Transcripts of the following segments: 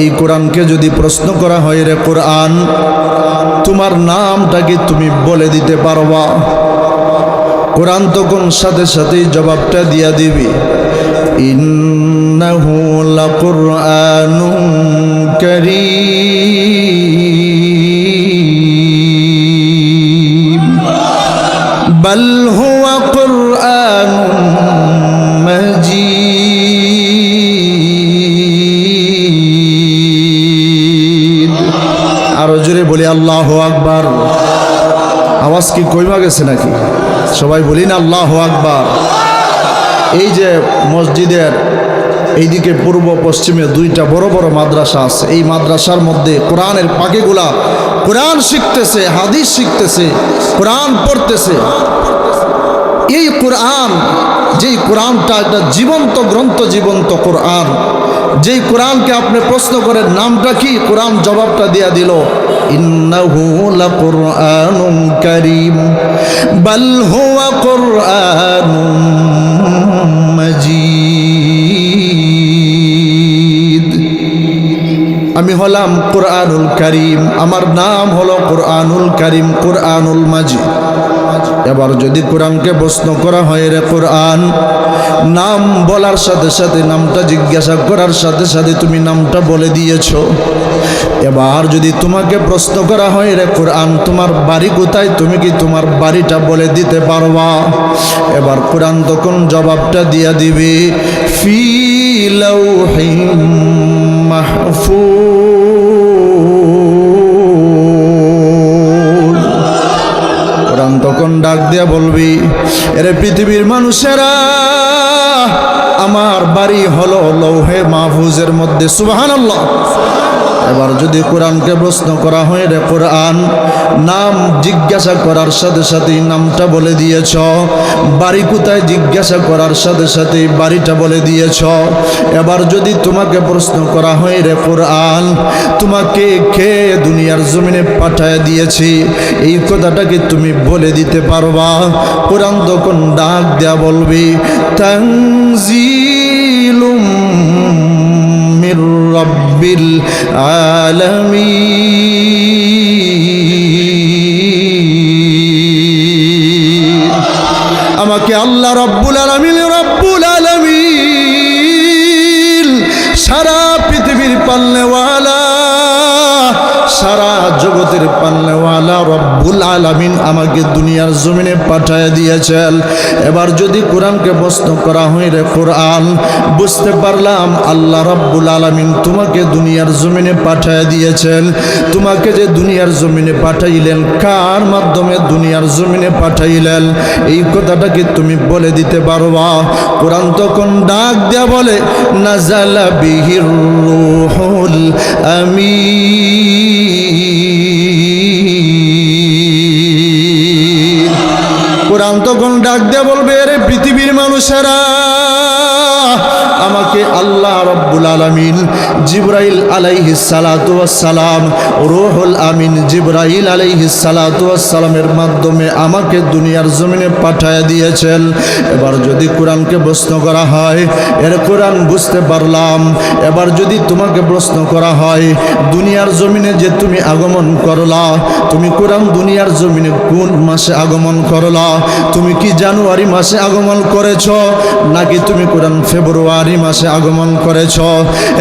এই কোরআনকে যদি প্রশ্ন করা হয় রে কোরআন, তোমার নামটাকে তুমি বলে দিতে পারবা। কোরআন তখন সাথে সাথেই জবাবটা দিয়া দিবি। ইন্নাহু লাকুরআনুন কারীম। বাল কি কইমা গেছে নাকি? সবাই বলি না আল্লাহ আকবার। এই যে মসজিদের এইদিকে পূর্ব পশ্চিমে দুইটা বড় বড় মাদ্রাসা আছে। এই মাদ্রাসার মধ্যে কোরআনের পাখিগুলা কোরআন শিখতেছে, হাদিস শিখতেছে, কোরআন পড়তেছে। এই কোরআন, যেই কোরআনটা একটা জীবন্ত, গ্রন্থ জীবন্ত কোরআন যেই কোরআনকে আপনি প্রশ্ন করেন, নামটা কি? কোরআন জবাবটা দিয়া দিল আমি হলাম কোরআনুল কারীম, আমার নাম হলো কোরআনুল কারীম, কোরআনুল মাজিদ। এবার যদি কোরআনকে প্রশ্ন করা হয় রে কোরআন, নাম বলার সাথে সাথে, নামটা জিজ্ঞাসা করার সাথে সাথে তুমি নামটা বলে দিয়েছ। এবার যদি তোমাকে প্রশ্ন করা হয় রে কোরআন, তোমার বাড়ি কোথায়? তুমি কি তোমার বাড়িটা বলে দিতে পারবা? এবার কোরআন তখন জবাবটা দিয়া দিবে, ফি লাউহিম মাহফুজ। ডাক দিয়া বলবি এরে পৃথিবীর মানুষেরা আমার বাড়ি হলো লৌহে মাহফুজের মধ্যে। সুবাহান এবার যদি কোরআনকে প্রশ্ন করা হয়, রে কোরআন, নাম জিজ্ঞাসা করার সাথে সাথেই নামটা বলে দিয়েছ। বাড়ি কোথায় জিজ্ঞাসা করার সাথে সাথেই বাড়িটা বলে দিয়েছ। এবার যদি তোমাকে প্রশ্ন করা হয়, রে কোরআন, তোমাকে কে দুনিয়ার জমিনে পাঠায় দিয়েছি? এই কথাটাকে তুমি বলে দিতে পারবা? কোরআন তখন ডাক দেয়া বলবি তাংজিলুম রব্বিল আলামিন। আমাকে আল্লাহ রব্বুল আলামিন রব্বুল আলামিন। সারা পৃথিবীর পাল্লেওয়ালা সারা জগতের পাল্লে রব্বুল আলামিন আমাকে দুনিয়ার জমিনে পাঠায় দিয়েছেন। এবার যদি কোরআনকে প্রশ্ন করা হয় রে কোরআন, বুঝতে পারলাম আল্লাহ রব্বুল আলামিন তোমাকে দুনিয়ার জমিনে পাঠায় দিয়েছেন। তোমাকে যে দুনিয়ার জমিনে পাঠাইলেন, কার মাধ্যমে দুনিয়ার জমিনে পাঠাইলেন? এই কথাটাকে তুমি বলে দিতে পারবা? কোরআন তখন ডাক দেয়া বলে, নাজালা বিহির রুহুল আমিন। কোরআন তখন ডাক দেয়া বলবে রে পৃথিবীর মানুষেরা আমাকে আল্লাহ রব্বুল আলমিন জিব্রাইল আলাইহি সালাম রোহুল আমিন জিব্রাইল আলাইহি সালামের মাধ্যমে আমাকে দুনিয়ার জমিনে পাঠায় দিয়েছেন। এবার যদি কোরআনকে প্রশ্ন করা হয়, এর কোরআন বুঝতে পারলাম। এবার যদি তোমাকে প্রশ্ন করা হয়, দুনিয়ার জমিনে যে তুমি আগমন করলা, তুমি কোরআন দুনিয়ার জমিনে কোন মাসে আগমন করলা, তুমি কি জানুয়ারি মাসে আগমন করেছ, নাকি তুমি কোরআন ফেব্রুয়ারি মাসে আগমন করেছ?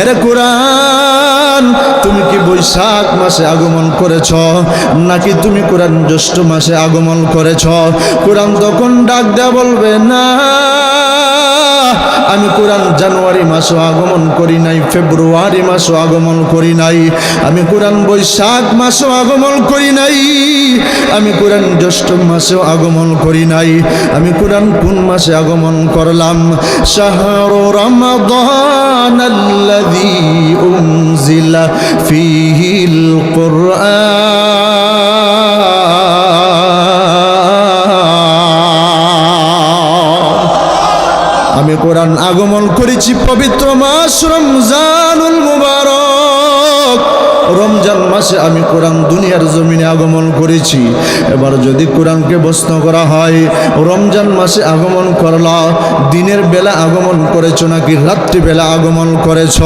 এরে কোরআন, তুমি কি বৈশাখ মাসে আগমন করেছ? নাকি তুমি কোরআন জ্যৈষ্ঠ মাসে আগমন করেছ? কোরআন তখন ডাক দেয়া বলবে, না। আমি কোরআন জানুয়ারি মাসও আগমন করি নাই, ফেব্রুয়ারি মাসও আগমন করি নাই, আমি কোরআন বৈশাখ মাসও আগমন করি নাই, আমি কোরআন জ্যৈষ্ঠ মাসেও আগমন করি নাই, আমি কোরআন কোন মাসে আগমন করলাম? শাহর রমাদান উনজিলা ফীহিল কুরআন। কোরআন আগমন করেছি পবিত্র মাস রমজানুল মুবারক। রমজান মাসে আমি কোরআন দুনিয়ার জমিনে আগমন করেছি। এবার যদি কোরআনকে প্রশ্ন করা হয়, রমজান মাসে আগমন করলা, দিনের বেলা আগমন করেছ নাকি রাত্রিবেলা আগমন করেছ?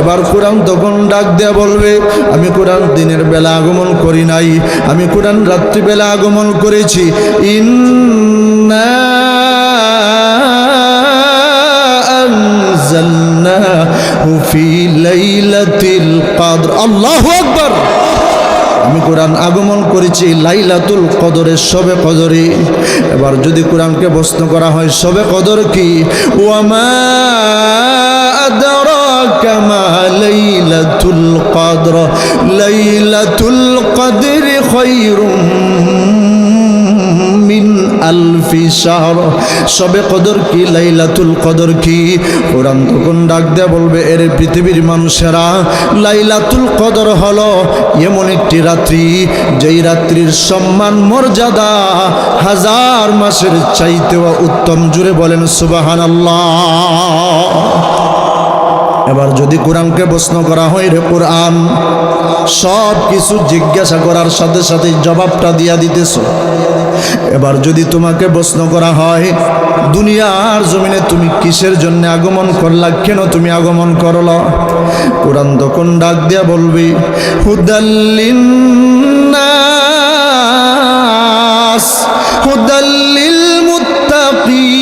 এবার কোরআন তখন ডাক দেয়া বলবে, আমি কোরআন দিনের বেলা আগমন করি নাই, আমি কোরআন রাত্রিবেলা আগমন করেছি। ইন্না القدر الله أكبر আমি কোরআন আগমন করেছি লাইলাতুল কদরের সবে কদরে এবার যদি কোরআনকে প্রশ্ন করা হয় সবে কদর কি ওয়ামা আদরাকা মা লাইলাতুল কদর লাইলাতুল কদরি খায়রুম মিন আলফি শাহর, সবে কদর কি, লাইলাতুল কদর কি? কোরআন তখন ডাক দেয়া বলবে, এর পৃথিবীর মানুষেরা লাইলাতুল কদর হলো এমন একটি রাত্রি, যেই রাত্রির সম্মান, মর্যাদা হাজার মাসের চাইতেও উত্তম। জুড়ে বলেন সুবাহান এবার যদি কোরআনকে প্রশ্ন করা হয় রে কোরআন সব কিছু জিজ্ঞাসা করার সাথে সাথে জবাবটা দিয়া দিতেছ। এবার যদি তোমাকে প্রশ্ন করা হয় দুনিয়ার জমিনে তুমি কিসের জন্য আগমন করলা কেন তুমি আগমন করল কোরআন তখন ডাক দিয়া বলবি হুদাল্লিন নাস হুদাল্লিল মুত্তাকিন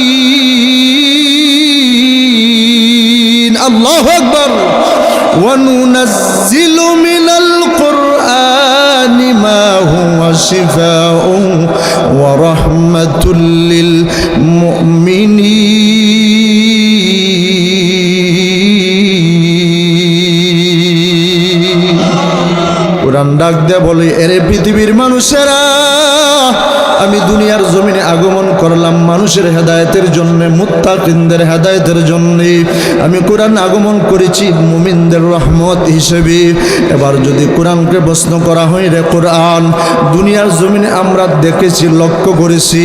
আল্লাহু আকবার وننزل من القرآن ما هو شفاء ورحمة للمؤمنين কোরআন ডাক দেয়া বলে এরে পৃথিবীর মানুষেরা আমি দুনিয়ার জমিনে আগমন করলাম মানুষের হেদায়েতের জন্য, মুত্তাকিনদের হেদায়তের জন্য। আমি কোরআন আগমন করেছি মুমিনদের রহমত হিসেবে। এবার যদি কোরআনকে প্রশ্ন করা হয় রে কোরআন, দুনিয়ার জমিনে আমরা দেখেছি, লক্ষ্য করেছি,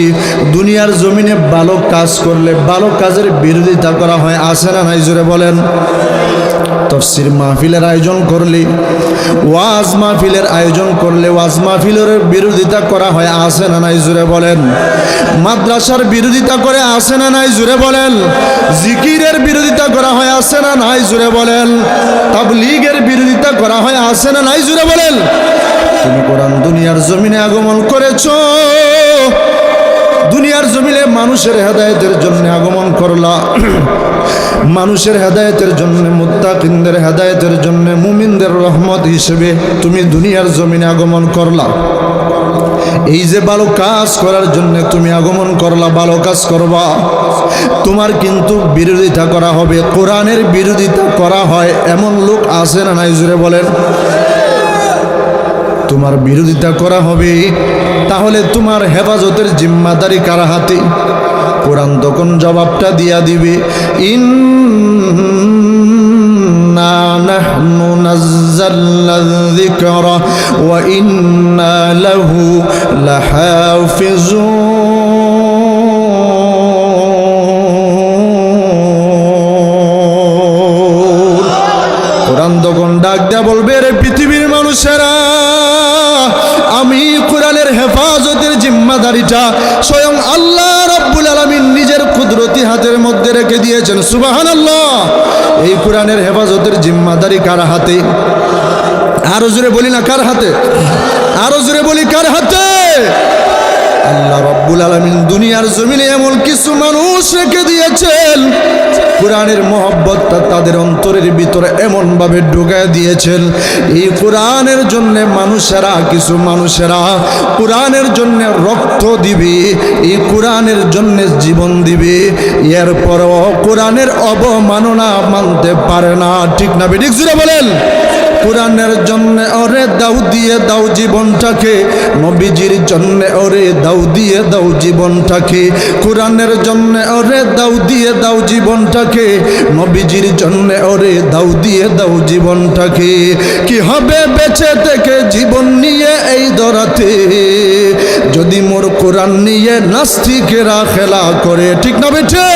দুনিয়ার জমিনে ভালো কাজ করলে ভালো কাজের বিরোধিতা করা হয় আসে না নাই? জোরে বলেন। তফসির মাহফিলের আয়োজন করলে, ওয়াজ মাহফিলের আয়োজন করলে, ওয়াজ মাহফিলের বিরোধিতা করা হয় আসে না নাই জুড়ে বলেন? মাদ্রাসার বিরোধিতা করে আসে না নাই জুড়ে বলেন? জিকিরের বিরোধিতা করা হয় আসে না নাই জুড়ে বলেন? তাবলিগের বিরোধিতা করা হয় আসে না নাই জুড়ে বলেন? তুমি কোরআন দুনিয়ার জমিনে আগমন করেছ। জমিনে মানুষের হেদায়তের জন্য আগমন করলা। মানুষের হেদায়তের জন্য, মুত্তাকিনদের হেদায়তের জন্য, মুমিনদের রহমত হিসেবে তুমি দুনিয়ার জমিনে আগমন করলা। এই যে ভালো কাজ করার জন্য তুমি আগমন করলা, ভালো কাজ করবা। তোমার কিন্তু বিরোধিতা করা হবে। কোরআনের বিরোধিতা করা হয়। এমন লোক আছে না নাই জুড়ে বলেন? তোমার বিরোধিতা করা হবে। তাহলে তোমার হেফাজতের জিম্মাদারি কার হাতে? কোরআন তখন জবাবটা দিয়া দিবে ইন কোরআন তখন ডাক দেয়া বলবে রে পৃথিবীর মানুষেরা আমি কোরআনের হেফাজতের জিম্মাদারিটা স্বয়ং আল্লাহ রব্বুল আলমিন নিজের কুদরতি হাতের মধ্যে রেখে দিয়েছেন। সুবাহান আল্লাহ এই কোরআনের হেফাজতের জিম্মাদারি কার হাতে? আরও জোরে বলি না কার হাতে? আরও জোরে বলি কার হাতে? আল্লাহ রব্বুল আলমিন দুনিয়ার জমিনে এমন কিছু মানুষ রেখে দিয়েছেন। কোরআনের মহব্বতটা তাদের অন্তরের ভিতরে এমনভাবে ঢুকায় দিয়েছেন। এই কোরআনের জন্য মানুষেরা, কিছু মানুষেরা কোরআনের জন্য রক্ত দিবে, এই কোরআনের জন্য জীবন দিবে। এরপরও কোরআনের অবমাননা মানতে পারে না। ঠিক না বেঠিক জুড়ে বলেন? কোরআনের জন্য ওরে দাও, দিয়ে দাও জীবনটাকে। নবীজির জন্য ওরে দাও, দিয়ে দাও জীবনটাকে। কোরআনের জন্য ওরে দাও, দিয়ে দাও জীবনটাকে। নবীজির জন্য ওরে দাও, দিয়ে দাও জীবনটাকে। কি হবে বেঁচে থেকে জীবন নিয়ে এই দরাতে? যদি মোর কোরআন নিয়ে নাস্তিকেরা খেলা করে, ঠিক না বেঠে?